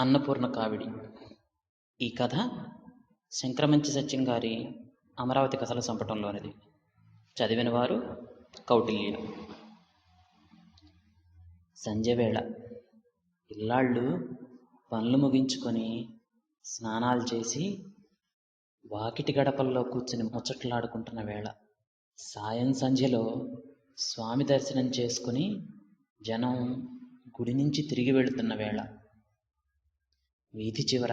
అన్నపూర్ణ కావిడి. ఈ కథ శంకరమంచి సత్యం గారి అమరావతి కథల సంపటంలోనిది. చదివిన వారు కౌటిల్య సంధ్యవేళ ఇల్లాళ్ళు పనులు ముగించుకొని స్నానాలు చేసి వాకిటి గడపల్లో కూర్చుని ముచ్చట్లాడుకుంటున్న వేళ సాయం సంధ్యలో స్వామి దర్శనం చేసుకుని జనం గుడి నుంచి తిరిగి వెళుతున్న వేళ వీధి చివర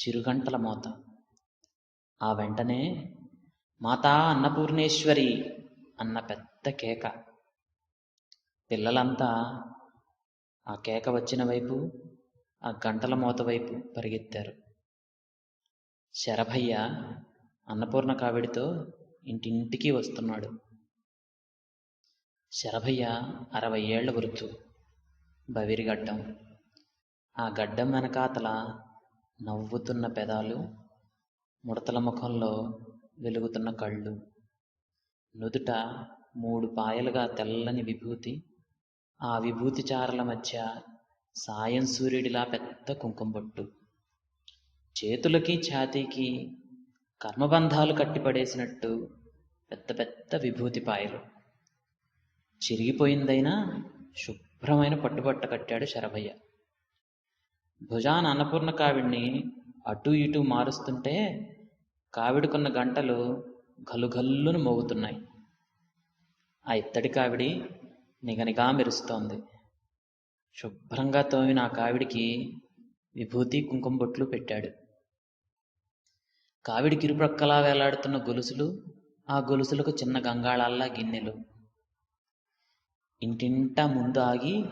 చిరుగంటల మోత. ఆ వెంటనే మాతా అన్నపూర్ణేశ్వరి అన్న పెద్ద కేక. పిల్లలంతా ఆ కేక వచ్చిన వైపు ఆ గంటల మోత వైపు పరిగెత్తారు. శరభయ్య అన్నపూర్ణ కావిడితో ఇంటింటికి వస్తున్నాడు. శరభయ్య అరవై ఏళ్ళ వృత్తు బవిరిగడ్డం. ఆ గడ్డం వెనకాతల నవ్వుతున్న పెదాలు ముడతల ముఖంలో వెలుగుతున్న కళ్ళు. నుదుట మూడు పాయలుగా తెల్లని విభూతి ఆ విభూతి చారల మధ్య సాయం సూర్యుడిలా పెద్ద కుంకుమబొట్టు చేతులకి ఛాతీకి కర్మబంధాలు కట్టిపడేసినట్టు పెద్ద పెద్ద విభూతి పాయలు. చిరిగిపోయిందైనా శుభ్రమైన పట్టుబట్ట కట్టాడు శరభయ్య. భుజాన అన్నపూర్ణ కావిడిని అటు ఇటు మారుస్తుంటే కావిడికున్న గంటలు గలుగల్లును మోగుతున్నాయి. ఆ ఇత్తడి కావిడి నిగనిగా మెరుస్తోంది. శుభ్రంగా తోమిన ఆ కావిడికి విభూతి కుంకుమ బొట్లు పెట్టాడు. కావిడికి ఇరుప్రక్కలా వేలాడుతున్న గొలుసులు ఆ గొలుసులకు చిన్న గంగాళాల్లా గిన్నెలు. ఇంటింటా ముందు ఆగి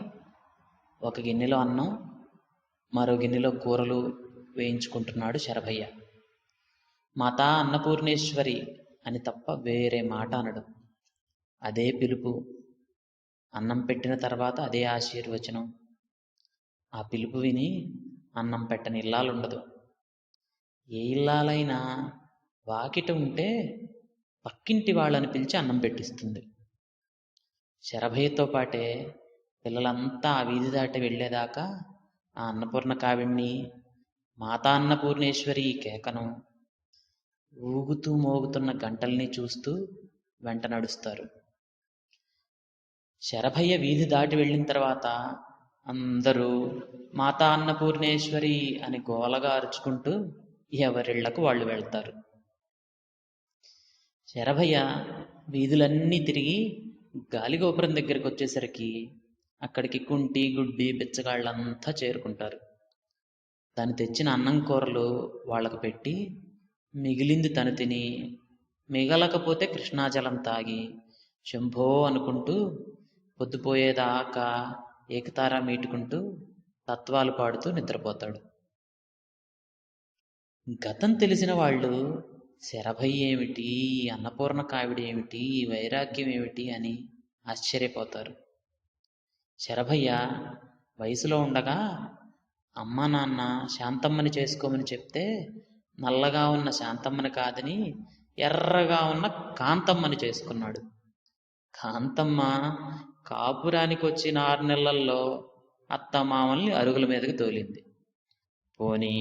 ఒక గిన్నెలో అన్నం మరో గిన్నెలో కూరలు వేయించుకుంటున్నాడు శరభయ్య. మాతా అన్నపూర్ణేశ్వరి అని తప్ప వేరే మాట అనడు. అదే పిలుపు. అన్నం పెట్టిన తర్వాత అదే ఆశీర్వచనం. ఆ పిలుపు విని అన్నం పెట్టని ఇల్లాలుండదు. ఏ ఇల్లాలైనా వాకిట ఉంటే పక్కింటి వాళ్ళని పిలిచి అన్నం పెట్టిస్తుంది. శరభయ్యతో పాటే పిల్లలంతా ఆ వీధి దాటి వెళ్ళేదాకా ఆ అన్నపూర్ణ కావిణ్ణి మాతా అన్నపూర్ణేశ్వరి కేకను ఊగుతూ మోగుతున్న గంటల్ని చూస్తూ వెంట నడుస్తారు. శరభయ్య వీధి దాటి వెళ్ళిన తర్వాత అందరూ మాతా అన్నపూర్ణేశ్వరి అని గోలగా అరుచుకుంటూ ఎవరిళ్ళకు వాళ్ళు వెళ్తారు. శరభయ్య వీధులన్నీ తిరిగి గాలిగోపురం దగ్గరికి వచ్చేసరికి అక్కడికి కుంటి గుడ్డి బిచ్చగాళ్ళంతా చేరుకుంటారు. తను తెచ్చిన అన్నం కూరలు వాళ్ళకు పెట్టి మిగిలింది తను తిని మిగలకపోతే కృష్ణాజలం తాగి శంభో అనుకుంటూ పొద్దుపోయేదాకా ఏకతారా మీటుకుంటూ తత్వాలు పాడుతూ నిద్రపోతాడు. గతం తెలిసిన వాళ్ళు శరభయ్య ఏమిటి అన్నపూర్ణ కావిడి ఏమిటి వైరాగ్యం ఏమిటి అని ఆశ్చర్యపోతారు. శరభయ్య వయసులో ఉండగా అమ్మ నాన్న శాంతమ్మని చేసుకోమని చెప్తే నల్లగా ఉన్న శాంతమ్మని కాదని ఎర్రగా ఉన్న కాంతమ్మని చేసుకున్నాడు. కాంతమ్మ కాపురానికి వచ్చిన ఆరు నెలల్లో అత్తమామల్ని అరుగుల మీదకి తోలింది. పోనీ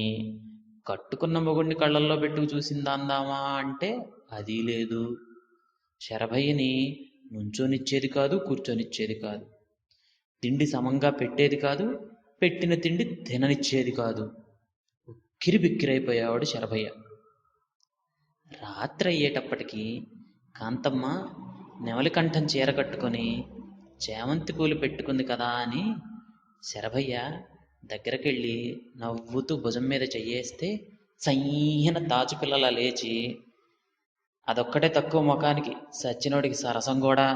కట్టుకున్న మొగుడిని కళ్ళల్లో పెట్టుకు చూసిందా అందామా అంటే అది లేదు. శరభయ్యని నుంచోనిచ్చేది కాదు కూర్చొనిచ్చేది కాదు. తిండి సమంగా పెట్టేది కాదు పెట్టిన తిండి తిననిచ్చేది కాదు. కిరిబిక్కిరైపోయేవాడు శరభయ్య. రాత్రి అయ్యేటప్పటికీ కాంతమ్మ నెమలికంఠం చీర కట్టుకొని చేమంతి పూలు పెట్టుకుంది కదా అని శరభయ్య దగ్గరకెళ్ళి నవ్వుతూ భుజం మీద చెయ్యేస్తే సయ్యన తాచుపిల్లల లేచి అదొక్కటే తక్కువ ముఖానికి సచ్చినోడికి సరసం కూడా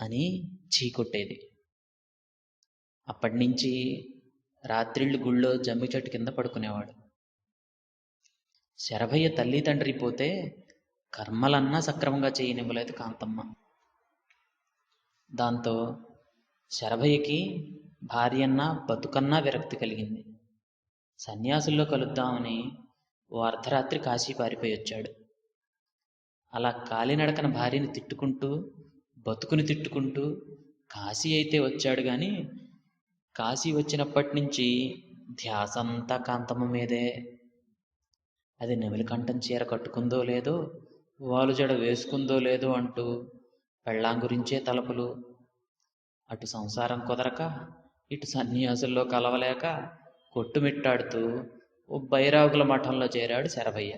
అని చీకొట్టేది. అప్పటి నుంచి రాత్రిళ్ళు గుళ్ళో జమ్మి చెట్టు కింద పడుకునేవాడు. శరభయ్య తల్లి తండ్రి పోతే కర్మలన్నా సక్రమంగా చేయనివ్వలేదు కాంతమ్మ. దాంతో శరభయ్యకి భార్యన్నా బతుకన్నా విరక్తి కలిగింది. సన్యాసుల్లో కలుద్దామని ఓ అర్ధరాత్రి కాశీ పారిపోయి వచ్చాడు. అలా కాలినడకన భార్యని తిట్టుకుంటూ బతుకుని తిట్టుకుంటూ కాశీ అయితే వచ్చాడు కానీ కాశీ వచ్చినప్పటి నుంచి ధ్యాస అంతా కాంతమ్మ మీదే. అది నెమిలికంఠం చీర కట్టుకుందో లేదో వాలు జడ వేసుకుందో లేదో అంటూ పెళ్ళాం గురించే తలపులు. అటు సంసారం కుదరక ఇటు సన్యాసుల్లో కలవలేక కొట్టుమిట్టాడుతూ ఓ బైరాగుల మఠంలో చేరాడు శరభయ్య.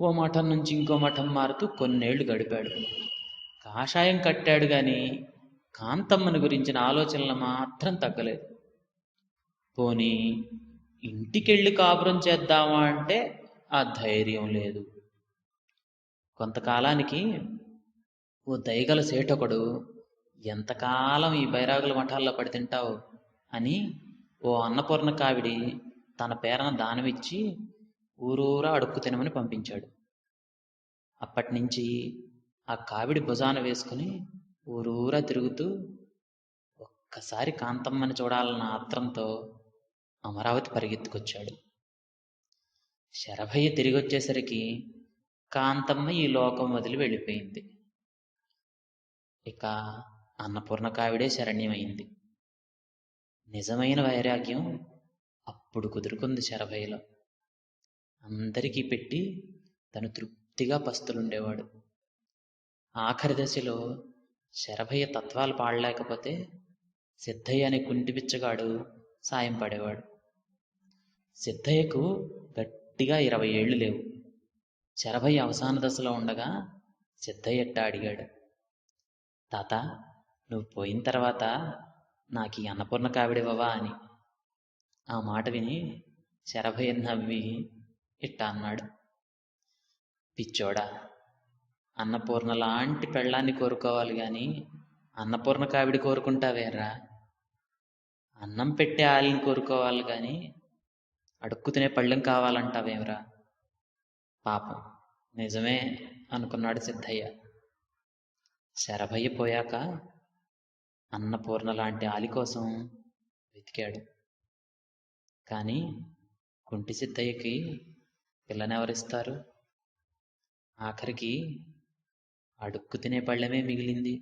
ఓ మఠం నుంచి ఇంకో మఠం మారుతూ కొన్నేళ్ళు గడిపాడు. కాషాయం కట్టాడు గాని కాంతమ్మని గురించిన ఆలోచనలు మాత్రం తగ్గలేదు. పోనీ ఇంటికెళ్ళి కాపురం చేద్దామా అంటే ఆ ధైర్యం లేదు. కొంతకాలానికి ఓ దయగల సేటొకడు ఎంతకాలం ఈ బైరాగుల మఠాల్లో పడి తింటావు? అని ఓ అన్నపూర్ణ కావిడి తన పేరన దానమిచ్చి ఊరూరా అడుక్కు తినమని పంపించాడు. అప్పటి నుంచి ఆ కావిడి భుజాన వేసుకుని ఊరూరా తిరుగుతూ ఒక్కసారి కాంతమ్మని చూడాలన్న ఆత్రంతో అమరావతి పరిగెత్తుకొచ్చాడు. శరభయ్య తిరిగి వచ్చేసరికి కాంతమ్మ ఈ లోకం వదిలి వెళ్ళిపోయింది. ఇక అన్నపూర్ణ కావిడే శరణ్యమైంది. నిజమైన వైరాగ్యం అప్పుడు కుదురుకుంది శరభయ్యలో. అందరికీ పెట్టి తను తృప్తిగా పస్తులుండేవాడు. ఆఖరి దశలో శరభయ్య తత్వాలు పాడలేకపోతే సిద్ధయ్య అనే కుంటి పిచ్చగాడు సాయం పడేవాడు. సిద్ధయ్యకు గట్టిగా ఇరవై ఏళ్ళు లేవు. శరభయ్య అవసాన దశలో ఉండగా సిద్ధయ్య ఎట్టా అడిగాడు. తాత నువ్వు పోయిన తర్వాత నాకు ఈ అన్నపూర్ణ కావిడివ్వవా అని. ఆ మాట విని శరభయ్య నవ్వి ఇట్టా అన్నాడు. పిచ్చోడా అన్నపూర్ణ లాంటి పెళ్ళాన్ని కోరుకోవాలి కానీ అన్నపూర్ణ కావిడి కోరుకుంటావేరా అన్నం పెట్టే ఆలిని కోరుకోవాలి కానీ అడుక్కు తినే పళ్ళెం కావాలంటావేమిరా పాపం. నిజమే అనుకున్నాడు సిద్ధయ్య. శరభయ్య పోయాక అన్నపూర్ణ లాంటి ఆలి కోసం వెతికాడు. కానీ కుంటి సిద్ధయ్యకి పిల్లనెవరిస్తారు? ఆఖరికి అడుక్కు తినే పళ్ళెమే మిగిలింది.